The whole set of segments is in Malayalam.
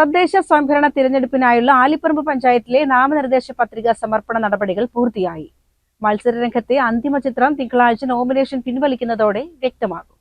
തദ്ദേശ സ്വയംഭരണ തിരഞ്ഞെടുപ്പിനായുള്ള ആലിപ്പറമ്പ് പഞ്ചായത്തിലെ നാമനിർദ്ദേശ പത്രിക സമർപ്പണ നടപടികൾ പൂർത്തിയായി. മത്സരരംഗത്തെ അന്തിമ ചിത്രം തിങ്കളാഴ്ച നോമിനേഷൻ പിൻവലിക്കുന്നതോടെ വ്യക്തമാകും.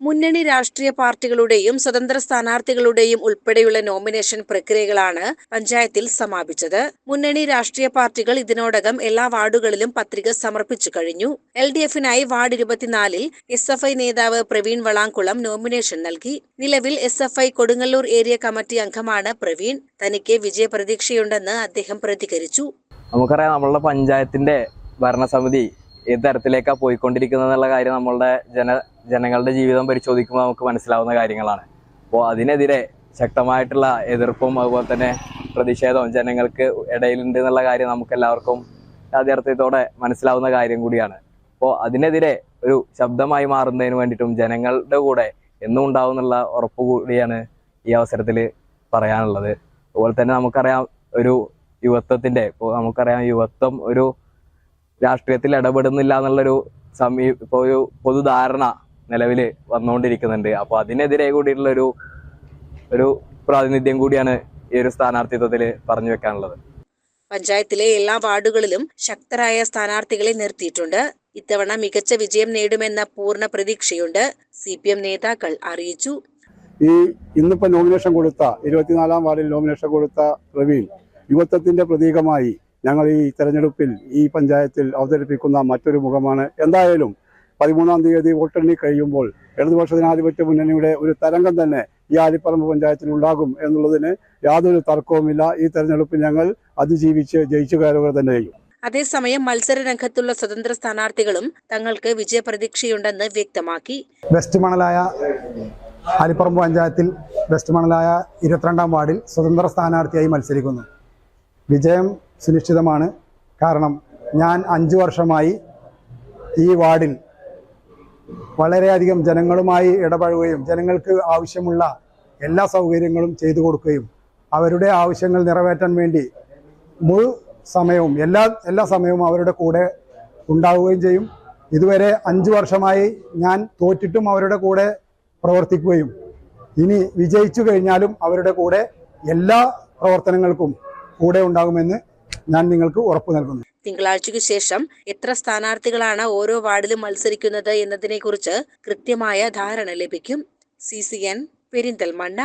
മുന്നണി രാഷ്ട്രീയ പാർട്ടികളുടെയും സ്വതന്ത്ര സ്ഥാനാർത്ഥികളുടെയും ഉൾപ്പെടെയുള്ള നോമിനേഷൻ പ്രക്രിയകളാണ് പഞ്ചായത്തിൽ സമാപിച്ചത്. മുന്നണി രാഷ്ട്രീയ പാർട്ടികൾ ഇതിനോടകം എല്ലാ വാർഡുകളിലും പത്രിക സമർപ്പിച്ചു കഴിഞ്ഞു. എൽ ഡി എഫിനായി വാർഡ് ഇരുപത്തിനാലിൽ എസ് എഫ് ഐ നേതാവ് പ്രവീൺ വളാങ്കുളം നോമിനേഷൻ നൽകി. നിലവിൽ S F I Kodungallur area committee അംഗമാണ് പ്രവീൺ. തനിക്ക് വിജയപ്രതീക്ഷയുണ്ടെന്ന് അദ്ദേഹം പ്രതികരിച്ചു. നമുക്കറിയാം നമ്മളുടെ പഞ്ചായത്തിന്റെ ഭരണസമിതി ഏത് തരത്തിലേക്കാണ് പോയിക്കൊണ്ടിരിക്കുന്നത് എന്നുള്ള കാര്യം നമ്മളുടെ ജന ജനങ്ങളുടെ ജീവിതം പരിശോധിക്കുമ്പോൾ നമുക്ക് മനസ്സിലാവുന്ന കാര്യങ്ങളാണ്. അപ്പോൾ അതിനെതിരെ ശക്തമായിട്ടുള്ള എതിർപ്പും അതുപോലെ തന്നെ പ്രതിഷേധവും ജനങ്ങൾക്ക് ഇടയിലുണ്ട് എന്നുള്ള കാര്യം നമുക്ക് എല്ലാവർക്കും യാഥാർത്ഥ്യത്തോടെ മനസ്സിലാവുന്ന കാര്യം കൂടിയാണ്. അപ്പോൾ അതിനെതിരെ ഒരു ശബ്ദമായി മാറുന്നതിന് വേണ്ടിയിട്ടും ജനങ്ങളുടെ കൂടെ എന്നും ഉണ്ടാവും എന്നുള്ള ഉറപ്പ് കൂടിയാണ് ഈ അവസരത്തിൽ പറയാനുള്ളത്. അതുപോലെ തന്നെ നമുക്കറിയാം ഒരു യുവത്വത്തിന്റെ ഇപ്പോൾ നമുക്കറിയാം യുവത്വം ഒരു രാഷ്ട്രീയത്തിൽ ഇടപെടുന്നില്ല എന്നുള്ളൊരു സമീ ഇപ്പോൾ ഒരു പൊതുധാരണ നിലവിൽ വന്നുകൊണ്ടിരിക്കുന്നുണ്ട്. അപ്പോൾ അതിനെതിരെ കൂടിയിട്ടുള്ള ഒരു ഒരു പ്രാതിനിധ്യം കൂടിയാണ് ഈ ഒരു സ്ഥാനാർത്ഥിത്വത്തിൽ പറഞ്ഞു വെക്കാനുള്ളത്. പഞ്ചായത്തിലെ എല്ലാ വാർഡുകളിലും ശക്തരായ സ്ഥാനാർത്ഥികളെ നിർത്തിയിട്ടുണ്ട്. ഇത്തവണ മികച്ച വിജയം നേടുമെന്ന പൂർണ പ്രതീക്ഷയുണ്ട്. സി പി എം നേതാക്കൾ അറിയിച്ചു. ഈ ഇന്നിപ്പോ നോമിനേഷൻ കൊടുത്ത ഇരുപത്തിനാലാം വാർഡിൽ നോമിനേഷൻ കൊടുത്ത പ്രവീൺ യുവത്വത്തിന്റെ പ്രതീകമായി ഞങ്ങൾ ഈ തെരഞ്ഞെടുപ്പിൽ ഈ പഞ്ചായത്തിൽ അവതരിപ്പിക്കുന്ന മറ്റൊരു മുഖമാണ്. എന്തായാലും പതിമൂന്നാം തീയതി വോട്ടെണ്ണി കഴിയുമ്പോൾ ഇടതുപക്ഷ ജനാധിപത്യ മുന്നണിയുടെ ഒരു തരംഗം തന്നെ ഈ ആലിപ്പറമ്പ് പഞ്ചായത്തിൽ ഉണ്ടാകും എന്നുള്ളതിന് യാതൊരു തർക്കവുമില്ല. ഈ തെരഞ്ഞെടുപ്പിൽ ഞങ്ങൾ അതിജീവിച്ച് ജയിച്ചു കയറുക തന്നെ ചെയ്യും അതേസമയം മത്സര രംഗത്തുള്ള സ്വതന്ത്ര സ്ഥാനാർത്ഥികളും തങ്ങൾക്ക് വിജയപ്രതീക്ഷയുണ്ടെന്ന് വ്യക്തമാക്കി. വെസ്റ്റ് മണലായ ആലിപ്പറമ്പ് പഞ്ചായത്തിൽ വെസ്റ്റ് മണലായ ഇരുപത്തിരണ്ടാം വാർഡിൽ സ്വതന്ത്ര സ്ഥാനാർത്ഥിയായി മത്സരിക്കുന്നു. വിജയം സുനിശ്ചിതമാണ്. കാരണം ഞാൻ അഞ്ചു വർഷമായി ഈ വാർഡിൽ വളരെയധികം ജനങ്ങളുമായി ഇടപഴകുകയും ജനങ്ങൾക്ക് ആവശ്യമുള്ള എല്ലാ സൗകര്യങ്ങളും ചെയ്തു കൊടുക്കുകയും അവരുടെ ആവശ്യങ്ങൾ നിറവേറ്റാൻ വേണ്ടി മുഴു സമയവും എല്ലാ എല്ലാ സമയവും അവരുടെ കൂടെ ഉണ്ടാവുകയും ചെയ്യും. ഇതുവരെ അഞ്ചു വർഷമായി ഞാൻ തോറ്റിട്ടും അവരുടെ കൂടെ പ്രവർത്തിക്കുകയും ഇനി വിജയിച്ചു കഴിഞ്ഞാലും അവരുടെ കൂടെ എല്ലാ പ്രവർത്തനങ്ങൾക്കും കൂടെ ഉണ്ടാകുമെന്ന് ഞാൻ നിങ്ങൾക്ക് ഉറപ്പു നൽകുന്നു. തിങ്കളാഴ്ചയ്ക്ക് ശേഷം എത്ര സ്ഥാനാർത്ഥികളാണ് ഓരോ വാർഡിലും മത്സരിക്കുന്നത് എന്നതിനെക്കുറിച്ച് കൃത്യമായ ധാരണ ലഭിക്കും. C C N Perinthalmanna.